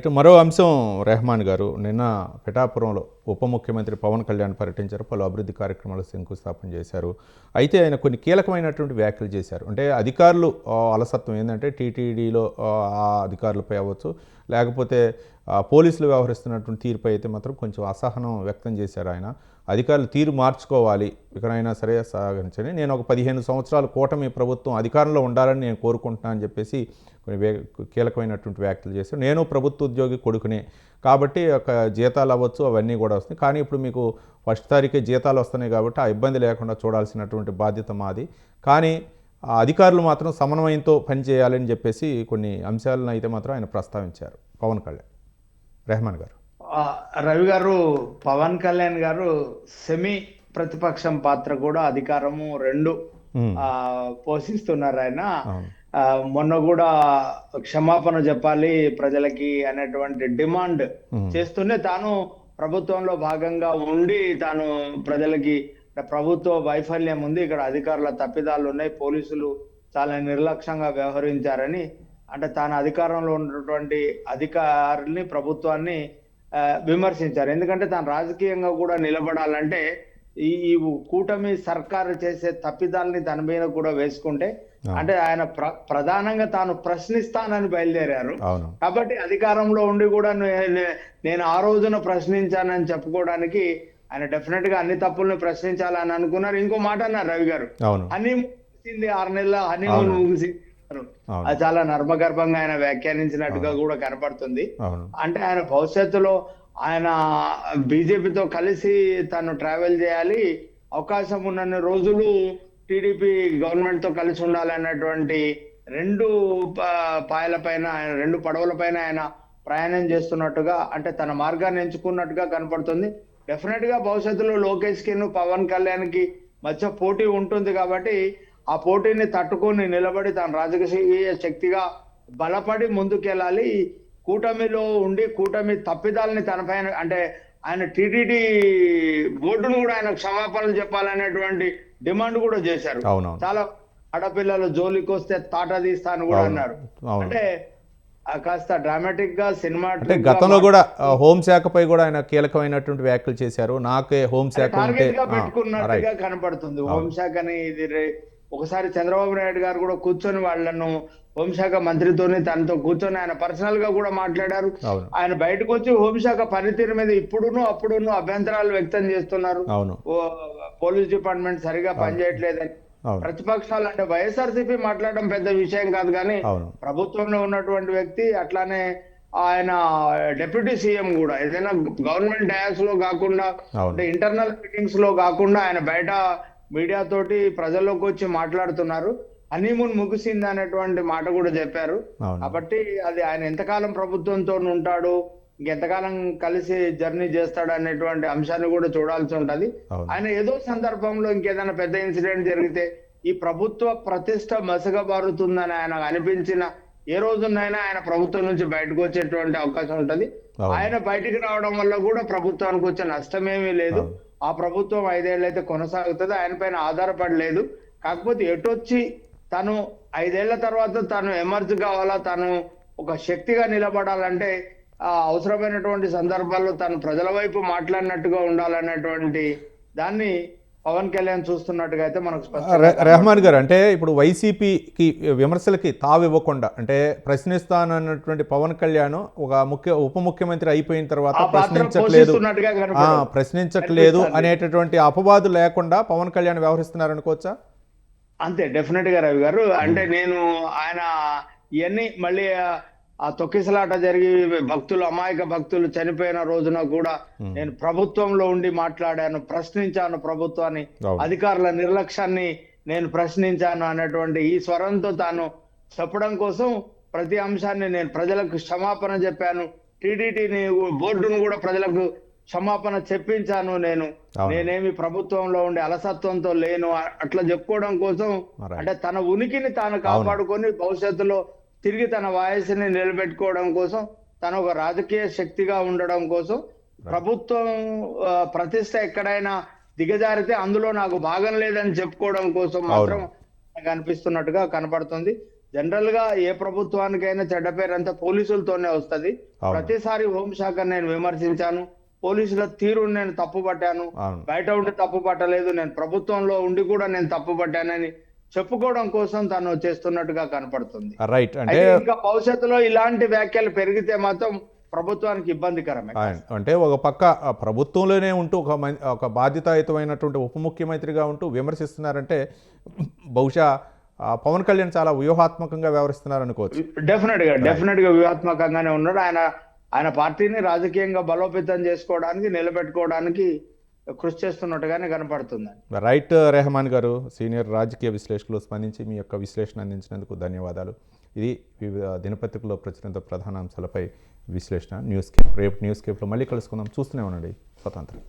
ఇటు మరో అంశం రెహమాన్ గారు. నిన్న పిఠాపురంలో ఉప ముఖ్యమంత్రి పవన్ కళ్యాణ్ పర్యటించారు. పలు అభివృద్ధి కార్యక్రమాలు శంకుస్థాపన చేశారు. అయితే ఆయన కొన్ని కీలకమైనటువంటి వ్యాఖ్యలు చేశారు. అంటే అధికారులు అలసత్వం ఏంటంటే టీటీడీలో ఆ అధికారులపై అవ్వచ్చు. లేకపోతే పోలీసులు వ్యవహరిస్తున్నటువంటి తీరుపై అయితే మాత్రం కొంచెం అసహనం వ్యక్తం చేశారు ఆయన. అధికారులు తీరు మార్చుకోవాలి. ఇకనైనా సరే సాగించని నేను ఒక పదిహేను సంవత్సరాలు కూటమి ప్రభుత్వం అధికారంలో ఉండాలని నేను కోరుకుంటున్నాను అని చెప్పేసి కొన్ని వే కీలకమైనటువంటి వ్యాఖ్యలు చేశారు. నేను ప్రభుత్వ ఉద్యోగి కొడుకునే. కాబట్టి ఒక జీతాలు అవ్వచ్చు అవన్నీ కూడా వస్తాయి కానీ ఇప్పుడు మీకు ఫస్ట్ తారీఖే జీతాలు వస్తున్నాయి కాబట్టి ఆ ఇబ్బంది లేకుండా చూడాల్సినటువంటి బాధ్యత మాది. కానీ ఆ అధికారులు మాత్రం సమన్వయంతో పనిచేయాలని చెప్పేసి కొన్ని అంశాలను అయితే మాత్రం ఆయన ప్రస్తావించారు. పవన్ కళ్యాణ్. రెహమాన్ గారు. రవి గారు పవన్ కళ్యాణ్ గారు సెమీ ప్రతిపక్షం పాత్ర కూడా అధికారము రెండు పోషిస్తున్నారు ఆయన. మొన్న కూడా క్షమాపణ చెప్పాలి ప్రజలకి అనేటువంటి డిమాండ్ చేస్తూనే తాను ప్రభుత్వంలో భాగంగా ఉండి తాను ప్రజలకి ప్రభుత్వ వైఫల్యం ఉంది ఇక్కడ అధికారుల తప్పిదాలు ఉన్నాయి పోలీసులు చాలా నిర్లక్ష్యంగా వ్యవహరించారని. అంటే తాను అధికారంలో ఉన్నటువంటి అధికారుల్ని ప్రభుత్వాన్ని విమర్శించారు. ఎందుకంటే తాను రాజకీయంగా కూడా నిలబడాలంటే ఈ కూటమి సర్కారు చేసే తప్పిదాలని తన మీద కూడా వేసుకుంటే అంటే ఆయన ప్ర ప్రధానంగా తాను ప్రశ్నిస్తానని బయలుదేరారు. కాబట్టి అధికారంలో ఉండి కూడా నేను ఆ రోజున ప్రశ్నించానని చెప్పుకోవడానికి ఆయన డెఫినెట్గా అన్ని తప్పుల్ని ప్రశ్నించాలని అనుకున్నారు. ఇంకో మాట అన్నారు రవి గారు. హనీ ముగిసింది ఆరు నెలల అవును. ముగిసింది అది చాలా నర్మగర్భంగా ఆయన వ్యాఖ్యానించినట్టుగా కూడా కనపడుతుంది. అంటే ఆయన భవిష్యత్తులో ఆయన బీజేపీతో కలిసి తను ట్రావెల్ చేయాలి. అవకాశం ఉన్నన్ని రోజులు టీడీపీ గవర్నమెంట్తో కలిసి ఉండాలన్నటువంటి రెండు ప- పాయలపైన ఆయన రెండు పడవలపైన ఆయన ప్రయాణం చేస్తున్నట్టుగా అంటే తన మార్గాన్ని ఎంచుకున్నట్టుగా కనపడుతుంది. డెఫినెట్గా భవిష్యత్తులో లోకేష్కి పవన్ కళ్యాణ్కి మధ్య పోటీ ఉంటుంది కాబట్టి ఆ పోటీని తట్టుకొని నిలబడి తన రాజకీయ శక్తిగా బలపడి ముందుకెళ్ళాలి. కూటమిలో ఉండి కూటమి తప్పిదాలని తన పైన అంటే ఆయన టీటీడీ బోర్డును కూడా ఆయన క్షమాపణలు చెప్పాలనేటువంటి డిమాండ్ కూడా చేశారు. చాలా ఆడపిల్లలు జోలికి వస్తే తాట తీస్తా అని కూడా. అన్నారు. అంటే కాస్త డ్రామాటిక్గా సినిమా అంటే గతంలో కూడా హోంశాఖపై కూడా ఆయన కీలకమైనటువంటి వ్యాఖ్యలు చేశారు. నాకే హోంశాఖ పెట్టుకున్నట్టుగా కనపడుతుంది. హోంశాఖని ఇది ఒకసారి చంద్రబాబు నాయుడు గారు కూడా కూర్చొని వాళ్ళను హోంశాఖ మంత్రితోని తనతో కూర్చొని ఆయన పర్సనల్గా కూడా మాట్లాడారు. ఆయన బయటకు వచ్చి హోంశాఖ పనితీరు మీద ఇప్పుడును అప్పుడును అభ్యంతరాలు వ్యక్తం చేస్తున్నారు. పోలీస్ డిపార్ట్మెంట్ సరిగా పనిచేయట్లేదని. ప్రతిపక్షాలు అంటే వైఎస్ఆర్సీపీ మాట్లాడడం పెద్ద విషయం కాదు కానీ ప్రభుత్వంలో ఉన్నటువంటి వ్యక్తి అట్లానే ఆయన డిప్యూటీ సీఎం కూడా. ఏదైనా గవర్నమెంట్ డయాస్లో కాకుండా అంటే ఇంటర్నల్ మీటింగ్స్లో కాకుండా ఆయన బయట మీడియా తోటి ప్రజల్లోకి వచ్చి మాట్లాడుతున్నారు. హనీమూన్ ముగిసింది అనేటువంటి మాట కూడా చెప్పారు. కాబట్టి అది ఆయన ఎంతకాలం ప్రభుత్వంతో ఉంటాడు ఇంకెంతకాలం కలిసి జర్నీ చేస్తాడు అనేటువంటి అంశాన్ని కూడా చూడాల్సి ఉంటది. ఆయన ఏదో సందర్భంలో ఇంకేదైనా పెద్ద ఇన్సిడెంట్ జరిగితే ఈ ప్రభుత్వ ప్రతిష్ట మసగబారుతుందని ఆయన అనిపించిన ఏ రోజునైనా ఆయన ప్రభుత్వం నుంచి బయటకు వచ్చేటువంటి అవకాశం ఉంటది. ఆయన బయటికి రావడం వల్ల కూడా ప్రభుత్వానికి వచ్చే నష్టమేమీ లేదు. ఆ ప్రభుత్వం ఐదేళ్ళు అయితే కొనసాగుతుంది. ఆయన పైన ఆధారపడలేదు. కాకపోతే ఎటొచ్చి తను ఐదేళ్ళ తర్వాత తను ఎమర్జ్ కావాలా తను ఒక శక్తిగా నిలబడాలంటే ఆ అవసరమైనటువంటి సందర్భాల్లో తను ప్రజల వైపు మాట్లాడినట్టుగా ఉండాలన్నటువంటి దాన్ని పవన్ కళ్యాణ్ చూస్తున్నట్టుగా అయితే మనకు రెహమాన్ గారు అంటే ఇప్పుడు వైసీపీకి విమర్శలకి తావివ్వకుండా అంటే ప్రశ్నిస్తానన్నటువంటి పవన్ కళ్యాణ్ ఒక ముఖ్య ఉప ముఖ్యమంత్రి అయిపోయిన తర్వాత ప్రశ్నించట్లేదు. ప్రశ్నించట్లేదు. అనేటటువంటి అపవాదు లేకుండా పవన్ కళ్యాణ్ వ్యవహరిస్తున్నారు అనుకోవచ్చా? అంతే డెఫినెట్గా రవి గారు. అంటే నేను ఆయన ఇవన్నీ మళ్ళీ ఆ- తొక్కిసలాట జరిగి భక్తులు అమాయక భక్తులు చనిపోయిన రోజున కూడా. నేను ప్రభుత్వంలో ఉండి మాట్లాడాను ప్రశ్నించాను ప్రభుత్వాన్ని. అధికారుల నిర్లక్ష్యాన్ని నేను ప్రశ్నించాను అనేటువంటి ఈ స్వరంతో తాను చెప్పడం కోసం ప్రతి అంశాన్ని నేను ప్రజలకు క్షమాపణ చెప్పాను టీడీటీని బోర్డును కూడా ప్రజలకు క్షమాపణ చెప్పించాను నేను. నేనేమి ప్రభుత్వంలో ఉండే అలసత్వంతో లేను అట్లా చెప్పుకోవడం కోసం. అంటే తన ఉనికిని తాను కాపాడుకొని భవిష్యత్తులో తిరిగి తన వాయసుని నిలబెట్టుకోవడం కోసం తను ఒక రాజకీయ శక్తిగా ఉండడం కోసం ప్రభుత్వం ప్రతిష్ట ఎక్కడైనా దిగజారితే అందులో నాకు భాగం లేదని చెప్పుకోవడం కోసం మాత్రం కనిపిస్తున్నట్టుగా కనపడుతుంది. జనరల్గా ఏ ప్రభుత్వానికైనా చెడ్డ పేరు అంతా పోలీసులతోనే వస్తది. ప్రతిసారి హోంశాఖ నేను విమర్శించాను. పోలీసుల తీరు నేను తప్పు పట్టాను బయట ఉండి తప్పు పట్టలేదు నేను ప్రభుత్వంలో ఉండి కూడా నేను తప్పు పట్టానని చెప్పుకోవడం కోసం తను చేస్తున్నట్టుగా కనపడుతుంది. రైట్ అంటే అయితే ఇంకా భవిష్యత్తులో ఇలాంటి వ్యాఖ్యలు పెరిగితే మాత్రం ప్రభుత్వానికి ఇబ్బందికరమే అంటే ఒక పక్క ప్రభుత్వంలోనే ఉంటూ ఒక ఒక బాధ్యతాయుతమైనటువంటి ఉప ముఖ్యమంత్రిగా ఉంటూ విమర్శిస్తున్నారంటే బహుశా పవన్ కళ్యాణ్ చాలా వ్యూహాత్మకంగా వ్యవహరిస్తున్నారు అనుకోవచ్చు. డెఫినెట్గా డెఫినెట్గా వ్యూహాత్మకంగానే ఉన్నాడు. ఆయన ఆయన పార్టీని రాజకీయంగా బలోపేతం చేసుకోవడానికి నిలబెట్టుకోవడానికి కృషి చేస్తున్నట్టుగానే కనపడుతుంది రైట్ రెహమాన్ గారు సీనియర్ రాజకీయ విశ్లేషకులు స్పందించి మీ యొక్క విశ్లేషణ అందించినందుకు ధన్యవాదాలు. ఇది వివిధ దినపత్రికలో ప్రచురిత ప్రధాన అంశాలపై విశ్లేషణ. న్యూస్ కేప్ రేపు న్యూస్ కేప్లో మళ్ళీ కలుసుకుందాం. చూస్తూనే ఉండండి. స్వతంత్రం.